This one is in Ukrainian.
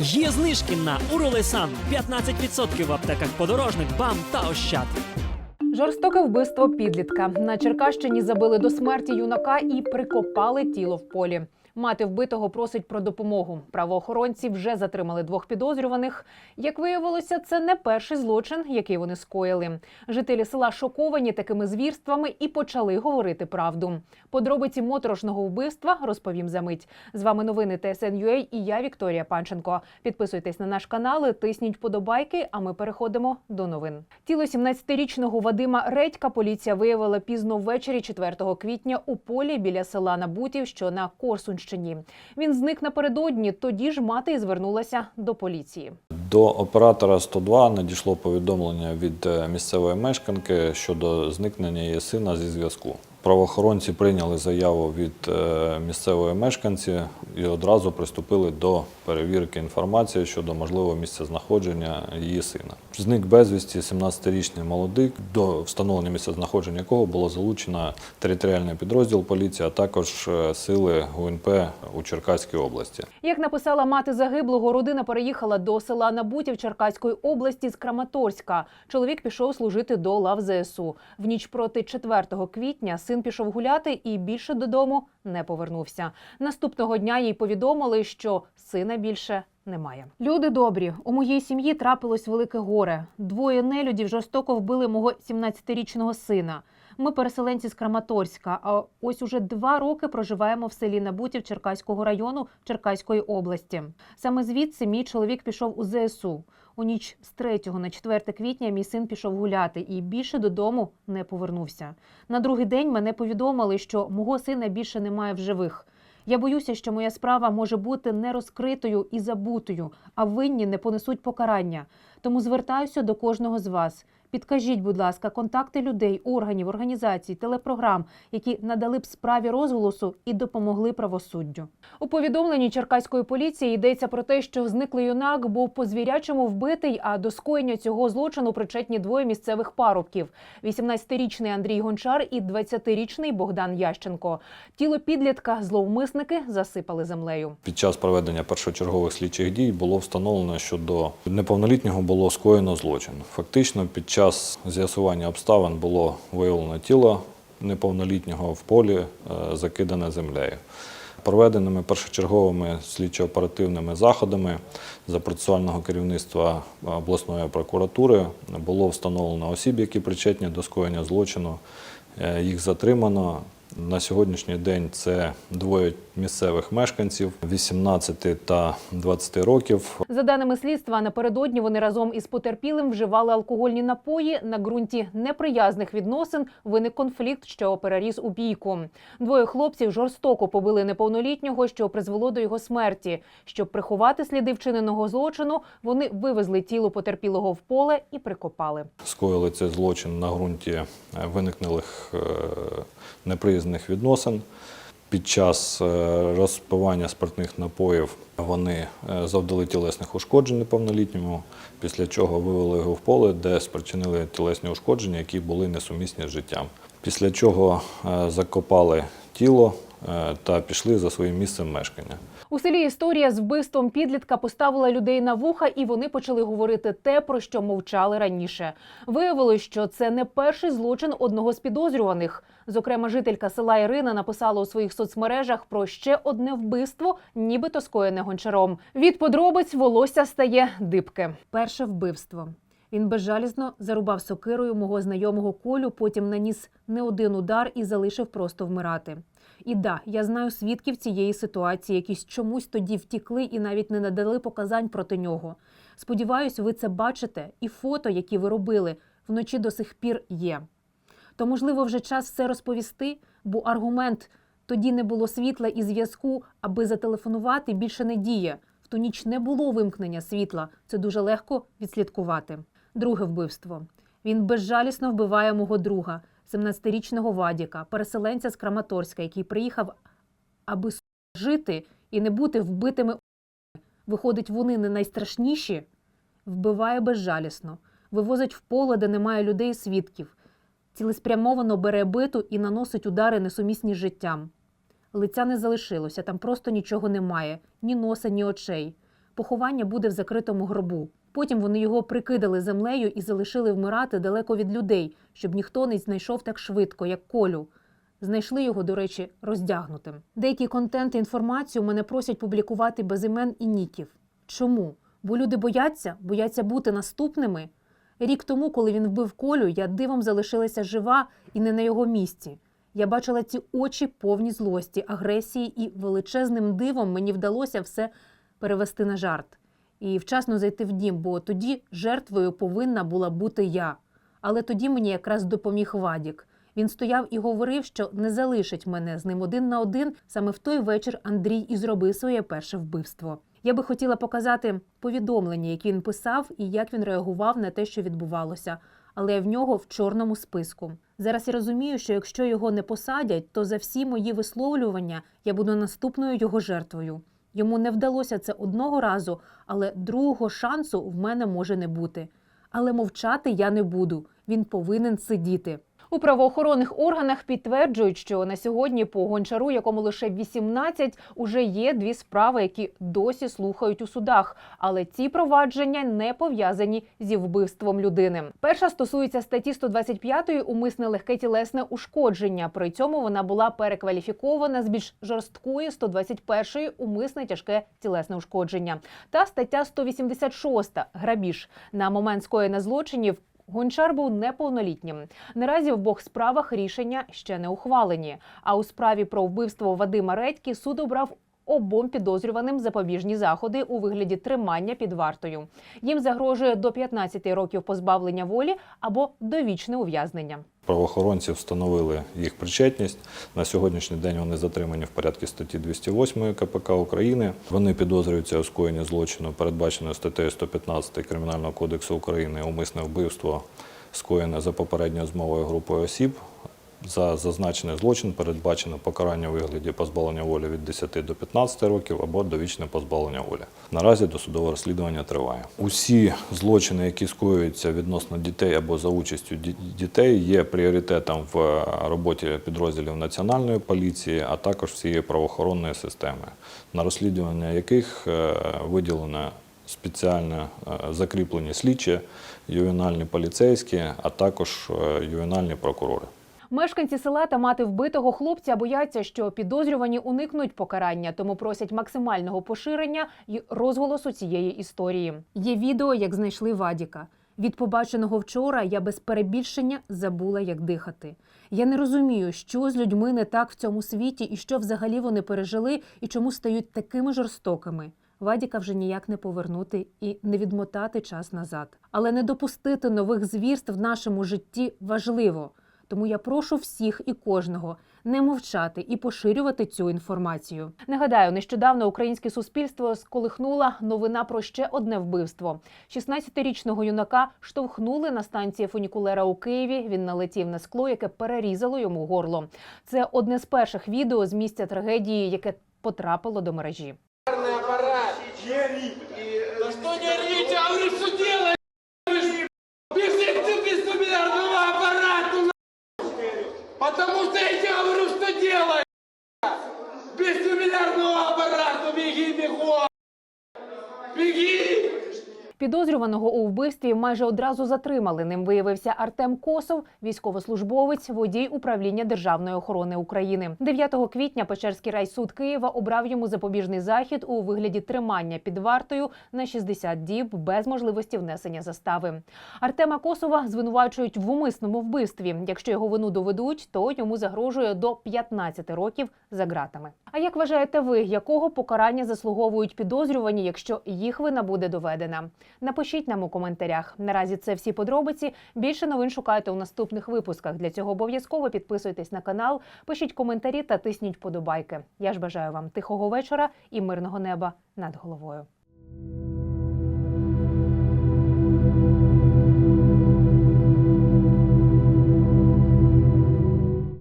Є знижки на Уролесан 15% в аптеках подорожник, бам та ощад. Жорстоке вбивство підлітка на Черкащині забили до смерті юнака і прикопали тіло в полі. Мати вбитого просить про допомогу. Правоохоронці вже затримали двох підозрюваних. Як виявилося, це не перший злочин, який вони скоїли. Жителі села шоковані такими звірствами і почали говорити правду. Подробиці моторошного вбивства розповім за мить. З вами новини ТСН.UA і я Вікторія Панченко. Підписуйтесь на наш канал, тисніть вподобайки. А ми переходимо до новин. Тіло 17-річного Вадима Редька поліція виявила пізно ввечері 4 квітня у полі біля села Набутів, що на Корсунщині. Він зник напередодні. Тоді ж мати і звернулася до поліції. До оператора 102 надійшло повідомлення від е, місцевої мешканки щодо зникнення її сина зі зв'язку. Правоохоронці прийняли заяву від е, місцевої мешканці і одразу приступили до перевірки інформації щодо можливого місця знаходження її сина. Зник безвісті 17-річний молодик, до встановлення місця знаходження якого було залучено територіальний підрозділ поліції, а також е, сили ГУНП у Черкаській області. Як написала мати загиблого, родина переїхала до села Набутів Черкаської області з Краматорська. Чоловік пішов служити до лав ЗСУ. В ніч проти 4 квітня син пішов гуляти і більше додому не повернувся. Наступного дня їй повідомили, що сина більше немає. Люди добрі, у моїй сім'ї трапилось велике горе. Двоє нелюдів жорстоко вбили мого 17-річного сина. Ми переселенці з Краматорська. А ось уже два роки проживаємо в селі Набутів Черкаського району Черкаської області. Саме звідси мій чоловік пішов у ЗСУ. У ніч з 3 на 4 квітня мій син пішов гуляти і більше додому не повернувся. На другий день мене повідомили, що мого сина більше немає в живих. Я боюся, що моя справа може бути не розкритою і забутою, а винні не понесуть покарання. Тому звертаюся до кожного з вас. Підкажіть, будь ласка, контакти людей, органів, організацій, телепрограм, які надали б справі розголосу і допомогли правосуддю. У повідомленні черкаської поліції йдеться про те, що зниклий юнак був по звірячому вбитий, а до скоєння цього злочину причетні двоє місцевих парубків: 18-річний Андрій Гончар і 20-річний Богдан Ященко. Тіло підлітка зловмисники засипали землею. Під час проведення першочергових слідчих дій було встановлено, що до неповнолітнього було скоєно злочин. Фактично, під час з'ясування обставин було виявлено тіло неповнолітнього в полі, е, закидане землею. Проведеними першочерговими слідчо-оперативними заходами за процесуального керівництва обласної прокуратури було встановлено осіб, які причетні до скоєння злочину. Е, Їх затримано. На сьогоднішній день це двоє місцевих мешканців 18 та 20 років. За даними слідства, напередодні вони разом із потерпілим вживали алкогольні напої. На ґрунті неприязних відносин виник конфлікт, що переріс у бійку. Двоє хлопців жорстоко побили неповнолітнього, що призвело до його смерті. Щоб приховати сліди вчиненого злочину, вони вивезли тіло потерпілого в поле і прикопали. Скоїли цей злочин на ґрунті е, виникнелих е, неприязних відносин. Під час е, розпивання спиртних напоїв вони е, завдали тілесних ушкоджень неповнолітньому, після чого вивели його в поле, де спричинили тілесні ушкодження, які були несумісні з життям. Після чого е, закопали тіло та пішли за своїм місцем мешкання. У селі історія з вбивством підлітка поставила людей на вуха, і вони почали говорити те, про що мовчали раніше. Виявилось, що це не перший злочин одного з підозрюваних. Зокрема, жителька села Ірина написала у своїх соцмережах про ще одне вбивство, нібито скоєне гончаром. Від подробиць волосся стає дибке. Перше вбивство. Він безжалізно зарубав сокирою мого знайомого колю, потім наніс не один удар і залишив просто вмирати. І да, я знаю свідків цієї ситуації, які чомусь тоді втікли і навіть не надали показань проти нього. Сподіваюсь, ви це бачите, і фото, які ви робили, вночі до сих пір є. То, можливо, вже час все розповісти, бо аргумент тоді не було світла і зв'язку, аби зателефонувати, більше не діє. В ту ніч не було вимкнення світла. Це дуже легко відслідкувати. Друге вбивство. Він безжалісно вбиває мого друга, 17-річного Вадіка, переселенця з Краматорська, який приїхав, аби жити і не бути вбитими. Виходить, вони не найстрашніші. Вбиває безжалісно, вивозить в поле, де немає людей і свідків. Цілеспрямовано бере биту і наносить удари несумісні життям. Лиця не залишилося, там просто нічого немає, ні носа, ні очей. Поховання буде в закритому гробу. Потім вони його прикидали землею і залишили вмирати далеко від людей, щоб ніхто не знайшов так швидко, як Колю. Знайшли його, до речі, роздягнутим. Деякий контент і інформацію мене просять публікувати без імен і ніків. Чому? Бо люди бояться, бояться бути наступними. Рік тому, коли він вбив Колю, я дивом залишилася жива і не на його місці. Я бачила ці очі повні злості, агресії, і величезним дивом мені вдалося все перевести на жарт і вчасно зайти в дім, бо тоді жертвою повинна була бути я. Але тоді мені якраз допоміг Вадік. Він стояв і говорив, що не залишить мене з ним один на один. Саме в той вечір Андрій і зробив своє перше вбивство. Я би хотіла показати повідомлення, які він писав, і як він реагував на те, що відбувалося. Але в нього в чорному списку. Зараз я розумію, що якщо його не посадять, то за всі мої висловлювання я буду наступною його жертвою. Йому не вдалося це одного разу, але другого шансу в мене може не бути. Але мовчати я не буду. Він повинен сидіти. У правоохоронних органах підтверджують, що на сьогодні по гончару, якому лише 18, уже є дві справи, які досі слухають у судах. Але ці провадження не пов'язані зі вбивством людини. Перша стосується статті 125 умисне легке тілесне ушкодження. При цьому вона була перекваліфікована з більш жорсткої 121 умисне тяжке тілесне ушкодження. Та стаття 186 грабіж на момент скоєння злочинів. Гончар був неповнолітнім. Наразі в обох справах рішення ще не ухвалені. А у справі про вбивство Вадима Редьки суд обрав обом підозрюваним запобіжні заходи у вигляді тримання під вартою. Їм загрожує до 15 років позбавлення волі або довічне ув'язнення. Правоохоронці встановили їх причетність. На сьогоднішній день вони затримані в порядку статті 208 КПК України. Вони підозрюються у скоєнні злочину, передбаченої статтею 115 Кримінального кодексу України умисне вбивство, скоєне за попередньою змовою групою осіб. За зазначений злочин передбачено покарання у вигляді позбавлення волі від 10 до 15 років або довічне позбавлення волі. Наразі досудове розслідування триває. Усі злочини, які скоюються відносно дітей або за участю дітей, є пріоритетом в роботі підрозділів національної поліції, а також всієї правоохоронної системи, на розслідування яких е, виділено спеціально е, закріплені слідчі, ювенальні поліцейські, а також е, ювенальні прокурори. Мешканці села та мати вбитого хлопця бояться, що підозрювані уникнуть покарання, тому просять максимального поширення і розголосу цієї історії. Є відео, як знайшли Вадіка. Від побаченого вчора я без перебільшення забула, як дихати. Я не розумію, що з людьми не так в цьому світі, і що взагалі вони пережили, і чому стають такими жорстокими. Вадіка вже ніяк не повернути і не відмотати час назад. Але не допустити нових звірств в нашому житті важливо. Тому я прошу всіх і кожного не мовчати і поширювати цю інформацію. Нагадаю, нещодавно українське суспільство сколихнула новина про ще одне вбивство. 16-річного юнака штовхнули на станції фунікулера у Києві. Він налетів на скло, яке перерізало йому горло. Це одне з перших відео з місця трагедії, яке потрапило до мережі. Да что не орите, а говорю, что делаешь? Бежите без суммарного аппарата, нахуй. Потому что я тебе говорю, что делай. Без суммарного аппарата беги, бегом. Беги! Підозрюваного у вбивстві майже одразу затримали. Ним виявився Артем Косов, військовослужбовець, водій управління державної охорони України. 9 квітня Печерський райсуд Києва обрав йому запобіжний захід у вигляді тримання під вартою на 60 діб без можливості внесення застави. Артема Косова звинувачують в умисному вбивстві. Якщо його вину доведуть, то йому загрожує до 15 років за ґратами. А як вважаєте ви, якого покарання заслуговують підозрювані, якщо їх вина буде доведена? Напишіть нам у коментарях. Наразі це всі подробиці. Більше новин шукайте у наступних випусках. Для цього обов'язково підписуйтесь на канал, пишіть коментарі та тисніть подобайки. Я ж бажаю вам тихого вечора і мирного неба над головою.